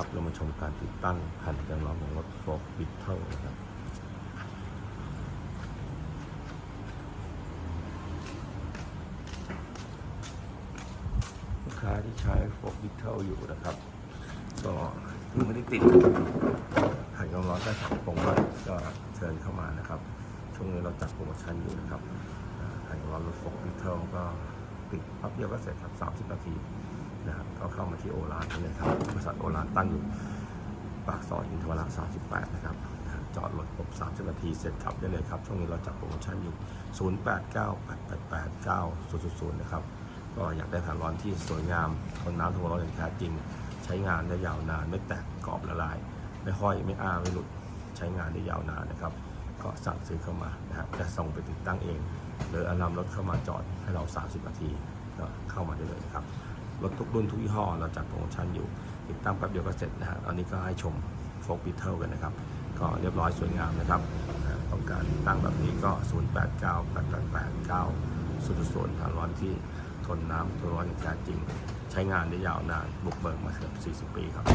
ครับ เรามาชมการติดตั้งแผ่นกันร้อนของรถโฟล์กบิทเทิลนะครับลูกค้าที่ใช้โฟล์กบิทเทิลอยู่นะครับ ก็ยังไม่ได้ติดแผ่นกันร้อนใต้ถังโปร่งไว้ก็เชิญเข้ามานะครับ ช่วงนี้เราจัดโปรโมชั่นอยู่นะครับแผ่นกันร้อนรถโฟล์กบิทเทิลก็ติดแป๊บเดียวก็เสร็จครับ30 นาที นะครับก็เข้ามาที่โอรานนี่เลยครับบริษัทโอรานตั้งอยู่ปากซอยอินทวรา38 นะครับ จอดรถครบ30 นาที เสร็จขับได้เลยครับ ช่วงนี้เราจัดโปรโมชั่นอยู่ 0898889000 นะครับ ก็อยากได้ผ่านร้อนที่สวยงาม ทนน้ำทนร้อนอย่างแท้จริง ใช้งานได้ยาวนาน ไม่แตกกรอบละลาย ไม่ห้อย ไม่อ้า ไม่หลุด ใช้งานได้ยาวนานนะครับ ก็สั่งซื้อเข้ามานะครับจะส่งไปติดตั้งเอง หรืออนำรถเข้ามาจอดให้เรา 30 นาที ก็เข้ามาได้เลยนะครับ รถทุกรุ่นทุกยี่ห้อเราจัดโปรโมชั่นอยู่ ติดตั้งแป๊บเดียวก็เสร็จนะฮะตอนนี้ก็ให้ชมโฟกบิทเทิลกันนะครับ ก็เรียบร้อยสวยงามนะครับต้องการตั้งแบบนี้ก็ 0 8 9 8 8 8 9 0 0ผ่านร้อนที่ทนน้ำทนร้อนอย่างแท้จริง ใช้งานได้ยาวนาน บุกเบิกมาเกือบ40 ปีครับ